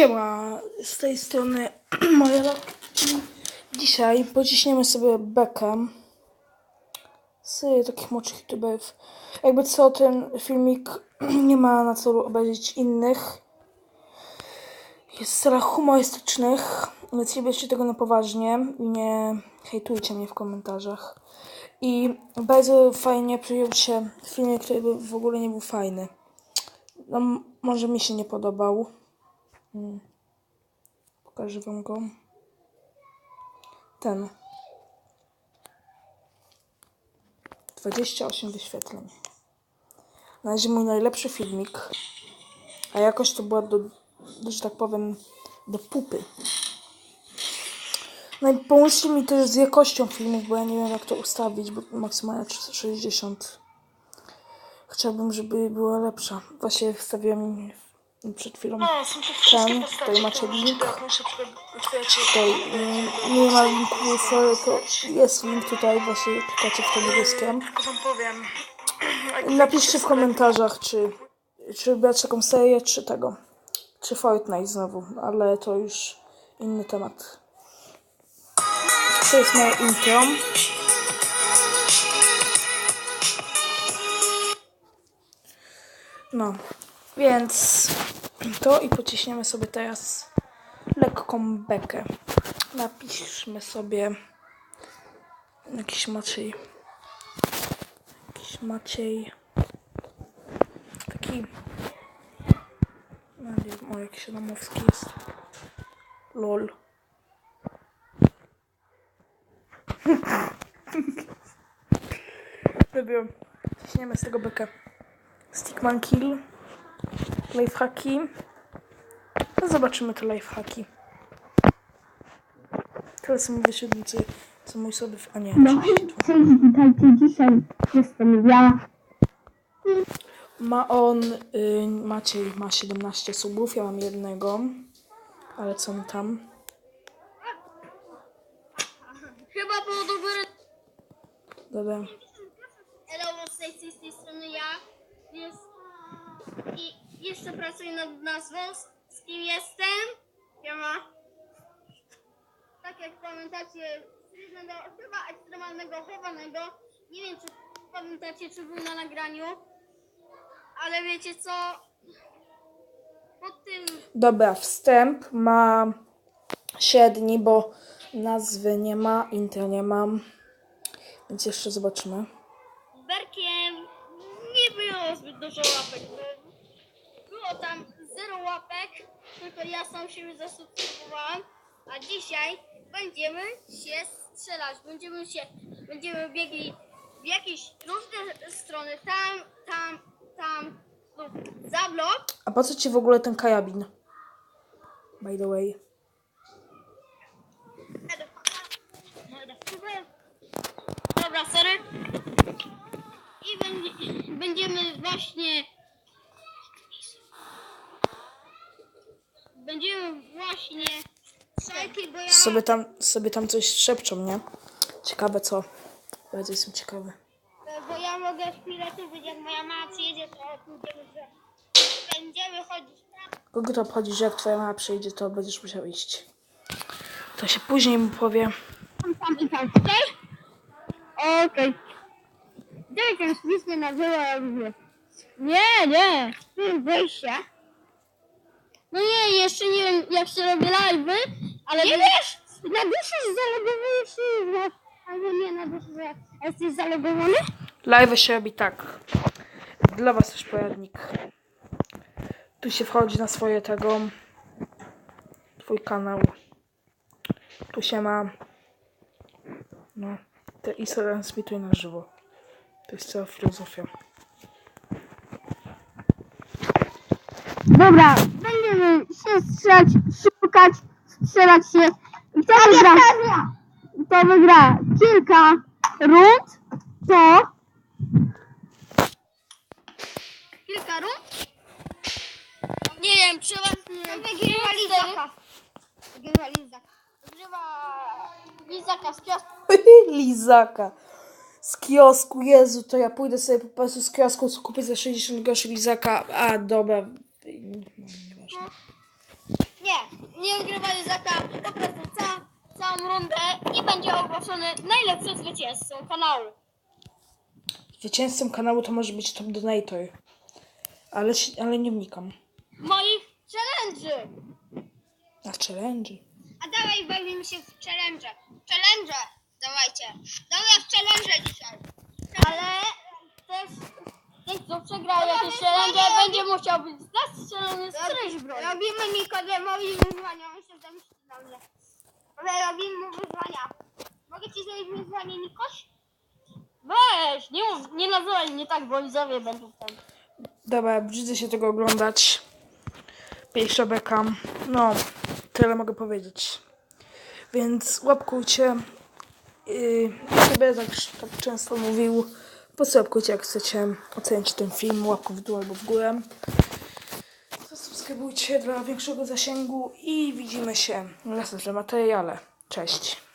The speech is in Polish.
Siema, z tej strony moja. Dzisiaj pociśniemy sobie bekę z takich młodszych youtuberów. Jakby co, ten filmik nie ma na celu obejrzeć innych. Jest w celach humorystycznych, więc nie bierzcie tego na poważnie i nie hejtujcie mnie w komentarzach. I bardzo fajnie przyjął się film, który w ogóle nie był fajny. No, może mi się nie podobał. Pokażę wam go. Ten. 28 wyświetleń. Na razie mój najlepszy filmik. A jakość to była do, do że tak powiem, do pupy. No i pomóżcie mi też z jakością filmów, bo ja nie wiem jak to ustawić, bo maksymalnie 360. Chciałbym, żeby była lepsza. Właśnie wstawiłem przed chwilą ten, tutaj macie link. Tutaj y, nie ma linku, sorry, to jest link tutaj, właśnie klikacie w to niebieskie. Napiszcie w komentarzach, czy, czy brać taką serię, czy tego, czy Fortnite znowu, ale to już inny temat. To jest moje intro. No, więc to i pociśniemy sobie teraz lekką bekę. Napiszmy sobie jakiś Maciej. Jakiś Maciej. Taki. No nie wiem, o jakiś Adamowski jest. LOL. Dobra, ciśniemy z tego bekę. Stickman Kill. Lifehacki. No zobaczymy te lifehacki. Teraz są wyświetlicy, co mój sobie w... A nie, No, 32. cześć, witajcie. Dzisiaj jestem ja. Ma on, y, Maciej ma 17 subów, ja mam jednego. Ale co mi tam? Chyba było dobre. Dobra. Hello, z tej strony ja. Jest, I jeszcze pracuję nad nazwą. Z, kim jestem? Siema. Tak jak pamiętacie, jednego chyba ekstremalnego chowanego. Nie wiem, czy pamiętacie, czy był na nagraniu. Ale wiecie co? Pod tym Dobra, wstęp ma średni, bo nazwy nie ma, intro nie mam. Więc jeszcze zobaczymy. berkiem nie było zbyt dużo łapek. bo Było tam zero łapek, tylko ja sam siebie zasubskrybowałam. A dzisiaj będziemy się strzelać. Będziemy się, będziemy biegli w jakieś różne strony. Tam, tam, tam lub za blok. A po co ci w ogóle ten kajabin? By the way. Dobra, sorry. I będzie, będziemy właśnie. Będziemy właśnie. Słuchajcie, bo ja. Sobie tam, sobie tam coś szepczą, nie? Ciekawe co. Bardzo jestem ciekawy. Bo ja mogę chwilę tu być, jak moja mama przyjedzie, to pójdziemy, że będziemy chodzić. Kogo to obchodzi, że jak twoja mama przyjdzie, to będziesz musiał iść. To się później mu powie. Tam, tam i tam, okej? Okej. Gdzie ten spis nie nazywa? Nie, nie. Tu jest wejście. No nie, jeszcze nie wiem jak się robi live'y, ale... Nie wiesz! Na duszy zalogowujesz się, albo nie na duszy, a jesteś zalogowany? Live się robi tak. Dla was też poradnik. Tu się wchodzi na swoje tego. Twój kanał. Tu się ma. No. Te i sobie transmituje na żywo. To jest cała filozofia. Dobra, będziemy się strzelać, szukać, strzelać się. I kto wygra? Kto wygra kilka rund, to Kilka rund? Nie wiem, trzeba... Wygrywa Lizaka. Wygrywa Lizaka. Wygrywa Lizaka z kiosku. Lizaka. Z kiosku, Jezu, to ja pójdę sobie po prostu z kiosku, kupię za 60 groszy lizaka. A, dobra. No, nieważne. Nie Nie, nie wygrywali Zaka, po prostu ca, całą rundę i będzie ogłoszony najlepszy zwycięzcą kanału. Zwycięzcą kanału to może być Top Donator. Ale, się- ale nie wnikam. Moich challenge'y. Na challenge. A dawaj bawimy się w challenge. Challenge, dawajcie. Dawaj w challenge dzisiaj. Ale też ten, kto przegra jakieś challenge, będzie musiał być z nas strzelony z którejś broni. Robimy Nikodemowi wyzwania, on się zemści na mnie. Ale robimy mu wyzwania. Mogę ci zrobić wyzwanie, Nikoś? Weź, nie mów, nie nazywaj mnie tak, bo widzowie będą tam. Dobra, brzydzę się tego oglądać. Pierwsza beka. No, tyle mogę powiedzieć. Więc łapkujcie. Yy, sobie tak, tak często mówił. Posłapkujcie jak chcecie ocenić ten film. Łapkę w dół albo w górę. Zasubskrybujcie dla większego zasięgu i widzimy się w następnym materiale. Cześć.